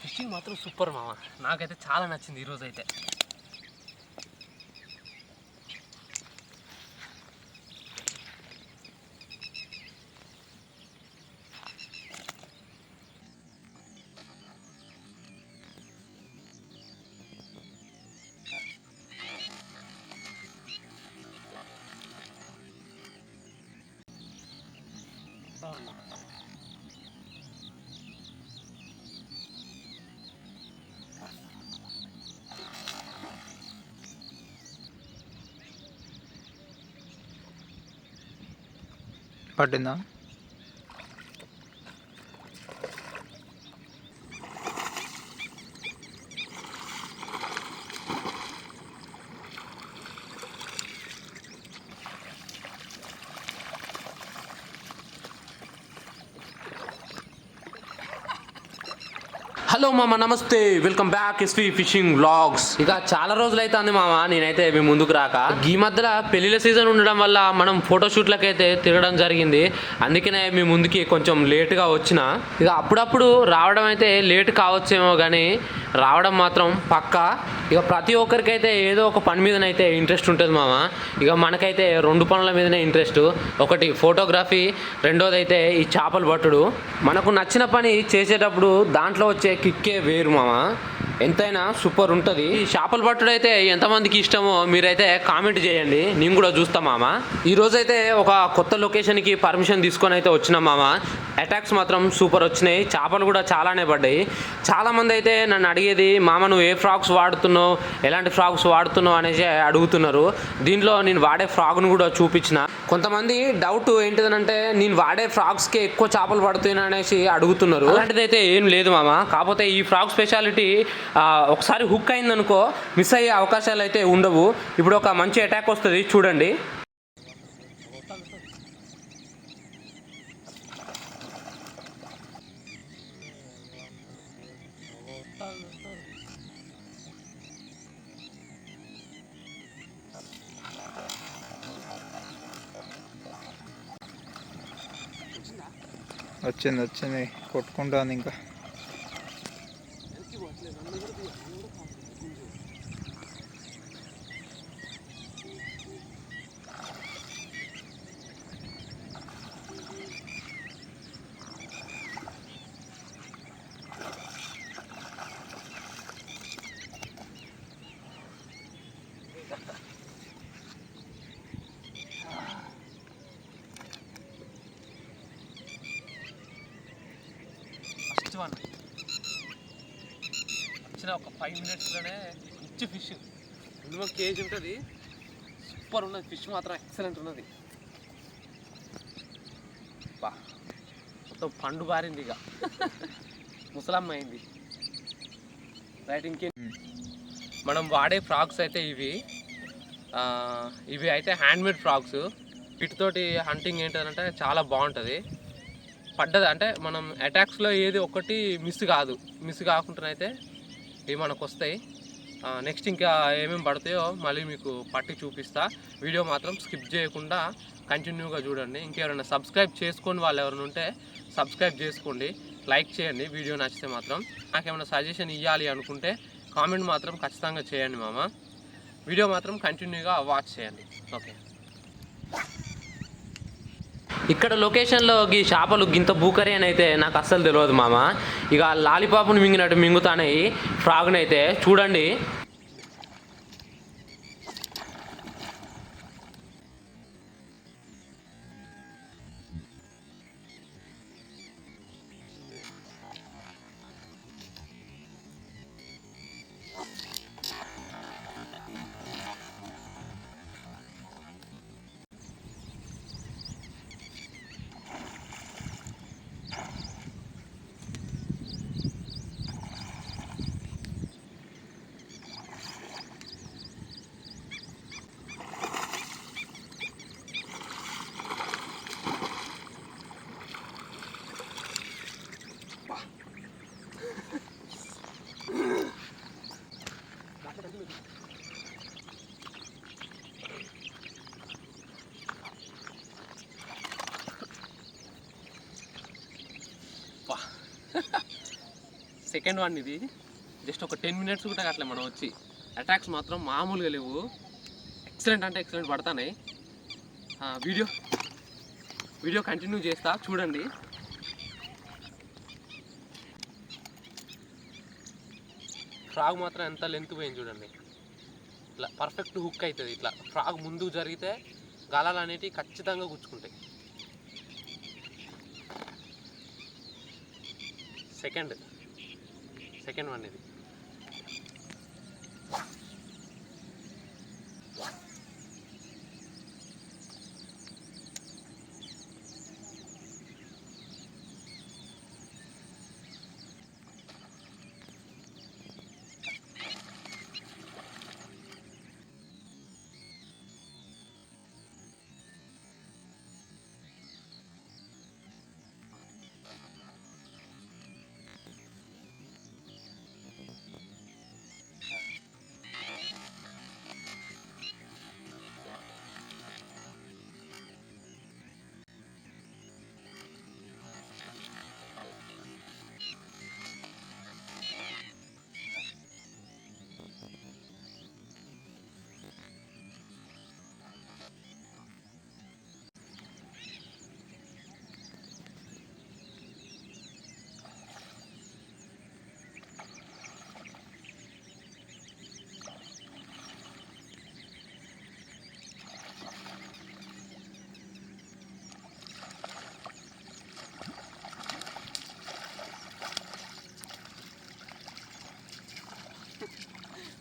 Fishing మాత్రం super మామ. నాకైతే చాలా నచ్చింది ఈరోజు అయితే పట్టిందా హలో మామ నమస్తే. Welcome back SV fishing vlogs. ఇక చాలా రోజులు అయితే అంది మామ నేనైతే మీ ముందుకు రాక. ఈ మధ్యలో పెళ్ళిళ్ళ సీజన్ ఉండడం వల్ల మనం ఫోటోషూట్లకు అయితే తిరగడం జరిగింది. అందుకనే మీ ముందుకి కొంచెం లేట్గా వచ్చిన. ఇక అప్పుడప్పుడు రావడం అయితే లేట్ కావచ్చేమో కానీ రావడం మాత్రం పక్కా. ఇక ప్రతి ఒక్కరికైతే ఏదో ఒక పని మీదనైతే ఇంట్రెస్ట్ ఉంటుంది మామ. ఇక మనకైతే రెండు పనుల మీదనే ఇంట్రెస్ట్. ఒకటి ఫోటోగ్రఫీ రెండోది అయితే ఈ చేపలు పట్టుడు. మనకు నచ్చిన పని చేసేటప్పుడు దాంట్లో వచ్చే కిక్కే వేరు మామ. ఎంతైనా సూపర్ ఉంటుంది. చేపలు పట్టుడు అయితే ఎంతమందికి ఇష్టమో మీరైతే కామెంట్ చేయండి. నేను కూడా చూస్తా మామ. ఈ రోజైతే ఒక కొత్త లొకేషన్కి పర్మిషన్ తీసుకొని అయితే వచ్చిన మామ. అటాక్స్ మాత్రం సూపర్ వచ్చినాయి. చేపలు కూడా చాలానే పడ్డాయి. చాలామంది అయితే నన్ను అడిగేది మామ నువ్వు ఏ ఫ్రాక్స్ వాడుతున్నావు? ఎలాంటి ఫ్రాక్స్ వాడుతున్నావు? అనేసి అడుగుతున్నారు. దీంట్లో నేను వాడే ఫ్రాక్ను కూడా చూపించిన. కొంతమంది డౌట్ ఏంటిదనంటే నేను వాడే ఫ్రాక్స్కి ఎక్కువ చేపలు పడుతున్నా అనేసి అడుగుతున్నారు. అలాంటిదైతే ఏం లేదు మామ. కాకపోతే ఈ ఫ్రాక్ స్పెషాలిటీ ఒకసారి హుక్ అయిందనుకో మిస్ అయ్యే అవకాశాలు అయితే ఉండవు. ఇప్పుడు ఒక మంచి అటాక్ వస్తుంది చూడండి. వచ్చింది వచ్చింది. కొట్టుకుంటాను ఇంకా. ఫస్ట్ వన్ వచ్చిన ఒక ఫైవ్ మినిట్స్లోనే మంచి ఫిష్ మినిమం కేజీ ఉంటుంది. సూపర్ ఉన్నది. ఫిష్ మాత్రం ఎక్సలెంట్ ఉన్నది. బా. మొత్తం పండు బారింది ఇక. ముసలమ్మ అయింది. రైట్ ఇంకే మనం వాడే ఫ్రాక్స్ అయితే ఇవి. ఆ, ఇవి అయితే హ్యాండ్మేడ్ ఫ్రాక్స్ వీటితోటి హంటింగ్ ఏంటంటే చాలా బాగుంటుంది. పడ్డది. అంటే మనం అటాక్స్లో ఏది ఒకటి మిస్ కాదు. మిస్ కాకుండా అయితే ఇవి మనకు వస్తాయి. నెక్స్ట్ ఇంకా ఏమేమి పడతాయో మళ్ళీ మీకు పట్టి చూపిస్తా. వీడియో మాత్రం స్కిప్ చేయకుండా కంటిన్యూగా చూడండి. ఇంకెవరైనా సబ్స్క్రైబ్ చేసుకొని వాళ్ళు ఎవరైనా ఉంటే సబ్స్క్రైబ్ చేసుకోండి. లైక్ చేయండి. వీడియో నచ్చితే మాత్రం నాకేమైనా సజెషన్ ఇవ్వాలి అనుకుంటే కామెంట్ మాత్రం ఖచ్చితంగా చేయండి మామ. వీడియో మాత్రం కంటిన్యూగా వాచ్ చేయండి. ఓకే ఇక్కడ లొకేషన్లో ఈ చేపలు గింత బూకరే అని అయితే నాకు అస్సలు తెలియదు మామ. ఇక లాలీపాప్ను మింగినట్టు మింగుతానయి ఫ్రాగ్నైతే చూడండి. సెకండ్ వన్ ఇది. జస్ట్ ఒక టెన్ మినిట్స్ కూడా అట్లా మనం వచ్చి అటాక్స్ మాత్రం మామూలుగా లేవు. ఎక్సలెంట్ అంటే ఎక్సలెంట్ పడతాయి వీడియో వీడియో కంటిన్యూ చేస్తా చూడండి. ఫ్రాగ్ మాత్రం ఎంత లెంత్ పోయింది చూడండి. ఇట్లా పర్ఫెక్ట్ హుక్ అవుతుంది ఇట్లా. ఫ్రాగ్ ముందుకు జరిగితే గాలాలు అనేటివి ఖచ్చితంగా గుచ్చుకుంటాయి. సెకండ్. సెకండ్ వన్ ఇది.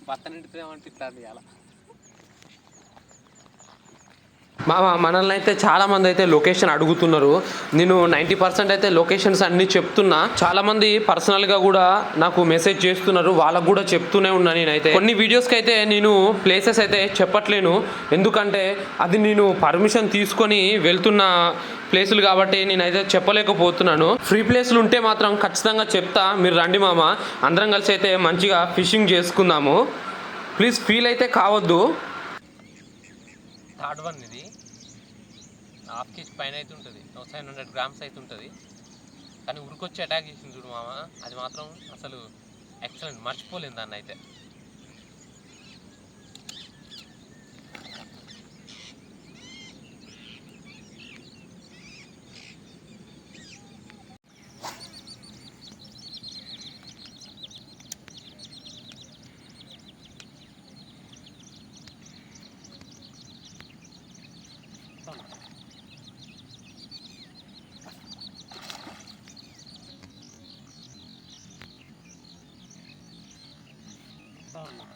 భర్త నిండిపోయామంటే ఇట్లా అలా మామ మనల్ని అయితే చాలా మంది అయితే లొకేషన్ అడుగుతున్నారు. నేను నైంటీ పర్సెంట్ అయితే లొకేషన్స్ అన్నీ చెప్తున్నా. చాలా మంది పర్సనల్గా కూడా నాకు మెసేజ్ చేస్తున్నారు. వాళ్ళకు కూడా చెప్తూనే ఉన్నా నేనైతే. కొన్ని వీడియోస్కి అయితే నేను ప్లేసెస్ అయితే చెప్పట్లేను. ఎందుకంటే అది నేను పర్మిషన్ తీసుకొని వెళ్తున్న ప్లేసులు కాబట్టి నేనైతే చెప్పలేకపోతున్నాను. ఫ్రీ ప్లేస్లు ఉంటే మాత్రం ఖచ్చితంగా చెప్తా. మీరు రండి మామ. అందరం కలిసి అయితే మంచిగా ఫిషింగ్ చేసుకుందాము. ప్లీజ్ ఫీల్ అయితే కావద్దు. థర్డ్ వన్ ఇది. హాఫ్ కేజీ పైన అయితే ఉంటుంది. సెవెన్ హండ్రెడ్ గ్రామ్స్ అయితే ఉంటుంది. కానీ ఉరికొచ్చి అటాక్ చేసింది చూడు మామ. అది మాత్రం అసలు ఎక్సలెంట్ మర్చిపోలేను దాన్ని అయితే. Oh.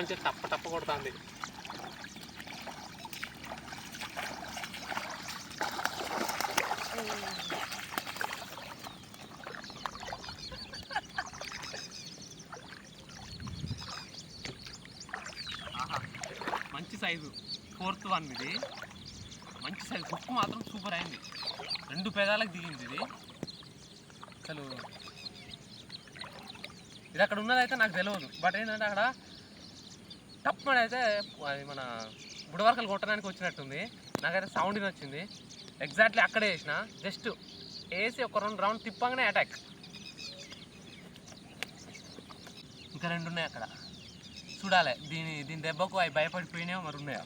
అప్పటి తప్ప టప్ప టప్ప కొడుతుంది. మంచి సైజు. ఫోర్త్ వన్ ఇది. మంచి సైజు. హుక్ మాత్రం సూపర్ అయింది. రెండు పెదాలకు దిగింది ఇది. అసలు ఇది అక్కడ ఉన్నదైతే నాకు తెలియదు బట్ ఏంటంటే అక్కడ తప్పని అయితే అది మన బుడవర్కలు కొట్టడానికి వచ్చినట్టుంది. నాకైతే సౌండ్ వచ్చింది ఎగ్జాక్ట్లీ అక్కడే వేసిన జస్ట్ వేసి ఒక రెండు రౌండ్ తిప్పగానే అటాక్ ఇంకా రెండు ఉన్నాయి అక్కడ. చూడాలి దీని దీని దెబ్బకు అవి భయపడిపోయినాయో మరి ఉన్నాయో.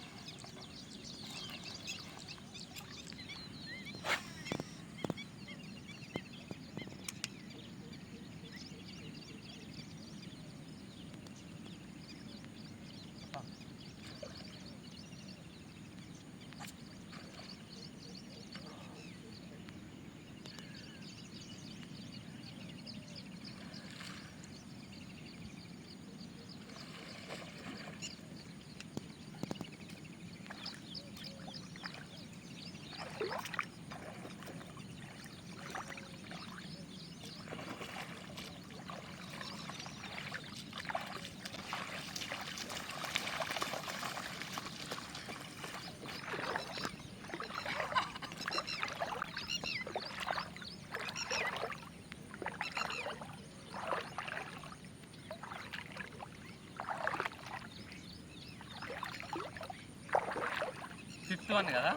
వన్ కదా.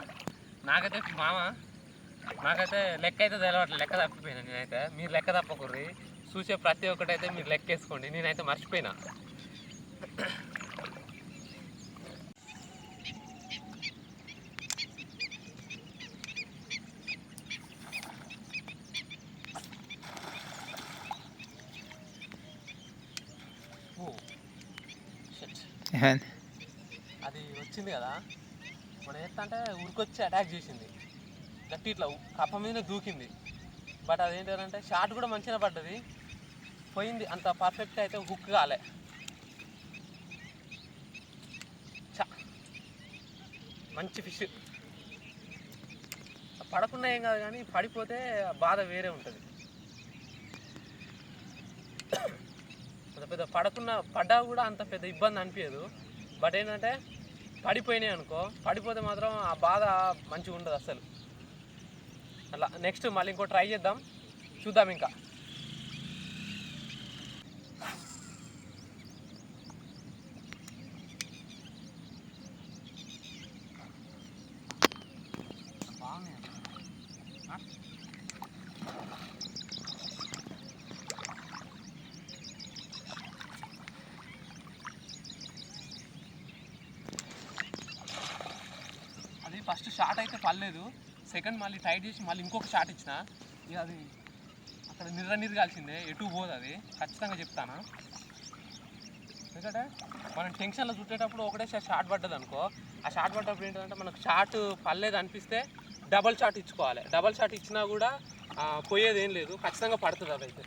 నాకైతే మామ నాకైతే లెక్క అయితే తెలవట్లేదు లెక్క తప్పిపోయినా నేనైతే. మీరు లెక్క తప్పకూర్రి. చూసే ప్రతి ఒక్కటైతే మీరు లెక్క వేసుకోండి నేనైతే మర్చిపోయినా. ఓ షట్ ఏమైంది అది వచ్చింది కదా మనం ఏంటంటే అంటే ఉరికొచ్చి అటాక్ చేసింది. గట్టి ఇట్లా కప్ప మీద దూకింది. బట్ అదేంటంటే షార్ట్ కూడా మంచిగా పడ్డది. పోయింది. అంత పర్ఫెక్ట్ అయితే హుక్ కాలే. మంచి ఫిష్ పడకుండా ఏం కాదు కానీ పడిపోతే బాధ వేరే ఉంటుంది. పెద్ద పెద్ద పడకుండా పడ్డా కూడా అంత పెద్ద ఇబ్బంది అనిపించదు బట్ ఏంటంటే పడిపోయినాయి అనుకో పడిపోతే మాత్రం ఆ బాధ మంచిగా ఉండదు అసలు అలా నెక్స్ట్ మళ్ళీ ఇంకో ట్రై చేద్దాం. చూద్దాం ఇంకా అది ఫస్ట్ షాట్ అయితే పర్లేదు సెకండ్ మళ్ళీ టైట్ చేసి మళ్ళీ ఇంకొక షాట్ ఇచ్చిన ఇక అది అక్కడ నిర్ర కాల్సిందే ఎటు పోదు అది. ఖచ్చితంగా చెప్తాను? ఎందుకంటే మనం టెన్షన్లో చుట్టేటప్పుడు ఒకటేసారి షార్ట్ పడ్డది అనుకో. ఆ షార్ట్ పడ్డప్పుడు ఏంటంటే మనకు షార్ట్ పడలేదు అనిపిస్తే డబల్ షాట్ ఇచ్చుకోవాలి. డబల్ షాట్ ఇచ్చినా కూడా పోయేది ఏం లేదు. ఖచ్చితంగా పడుతుంది అదైతే.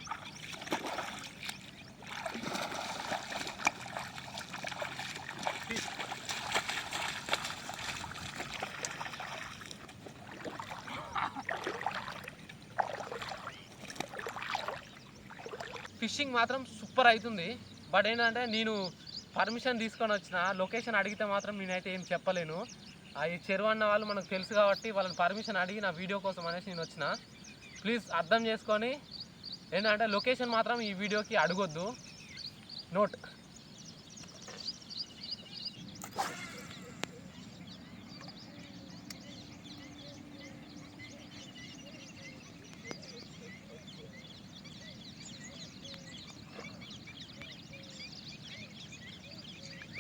ఫిషింగ్ మాత్రం సూపర్ అవుతుంది. బట్ ఏంటంటే నేను పర్మిషన్ తీసుకొని వచ్చిన లొకేషన్ అడిగితే మాత్రం నేనైతే ఏం చెప్పలేను. ఈ చెరువు అన్న వాళ్ళు మనకు తెలుసు కాబట్టి వాళ్ళని పర్మిషన్ అడిగి నా వీడియో కోసం అనేసి నేను వచ్చిన. ప్లీజ్ అర్థం చేసుకొని ఏంటంటే లొకేషన్ మాత్రం ఈ వీడియోకి అడగొద్దు. నోట్.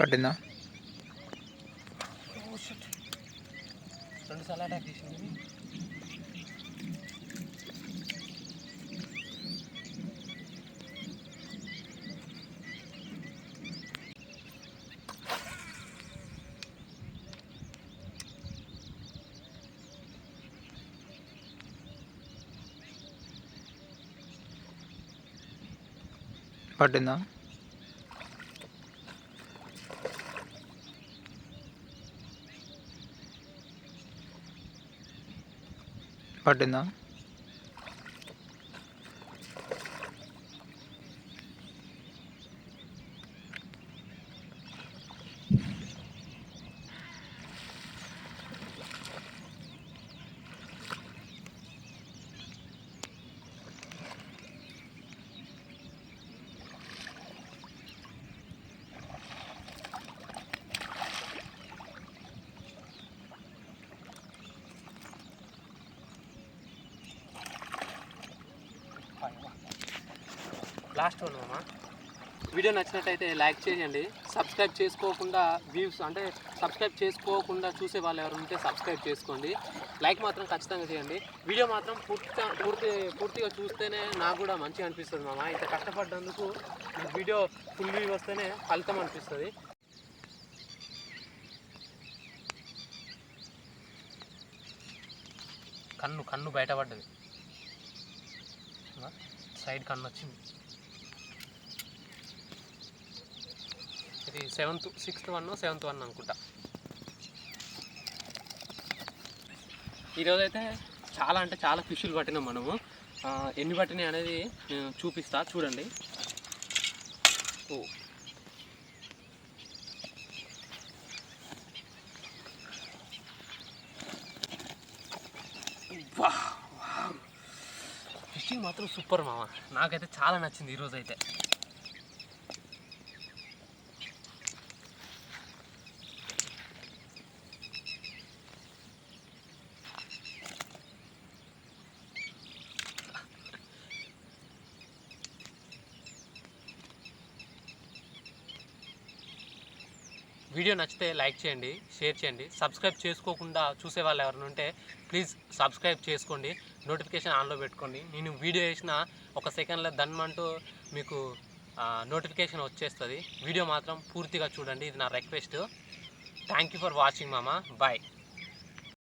పట్టిందా? రెండు పట్టిందా? పట్టిందా? లాస్ట్ వన్ మామ వీడియో నచ్చినట్టయితే లైక్ చేయండి. సబ్స్క్రైబ్ చేసుకోకుండా వ్యూస్ అంటే సబ్స్క్రైబ్ చేసుకోకుండా చూసే వాళ్ళు ఎవరు ఉంటే సబ్స్క్రైబ్ చేసుకోండి. లైక్ మాత్రం ఖచ్చితంగా చేయండి. వీడియో మాత్రం పూర్తిగా పూర్తి పూర్తిగా చూస్తేనే నాకు కూడా మంచిగా అనిపిస్తుంది మామ. ఇంత కష్టపడ్డందుకు వీడియో ఫుల్ వ్యూ వస్తేనే ఫలితం అనిపిస్తుంది. కన్ను కన్ను బయటపడ్డది సైడ్ కన్ను వచ్చింది. ఇది seventh sixth one seventh one అనుకుంటా. ఈరోజు అయితే చాలా అంటే చాలా ఫిష్లు పట్టినాం మనము. ఎన్ని పట్టినాయి అనేది నేను చూపిస్తా చూడండి. ఓ. ఫిషింగ్ మాత్రం సూపర్ మామ నాకైతే చాలా నచ్చింది ఈరోజు అయితే వీడియో నచ్చితే లైక్ చేయండి షేర్ చేయండి. సబ్స్క్రైబ్ చేసుకోకుండా చూసే వాళ్ళు ఎవరైనా ఉంటే ప్లీజ్ సబ్స్క్రైబ్ చేసుకోండి. నోటిఫికేషన్ ఆన్లో పెట్టుకోండి. నేను వీడియో వేసిన ఒక సెకండ్లో దన్మంటూ మీకు నోటిఫికేషన్ వచ్చేస్తుంది. వీడియో మాత్రం పూర్తిగా చూడండి. ఇది నా request thank you for watching మామ. బాయ్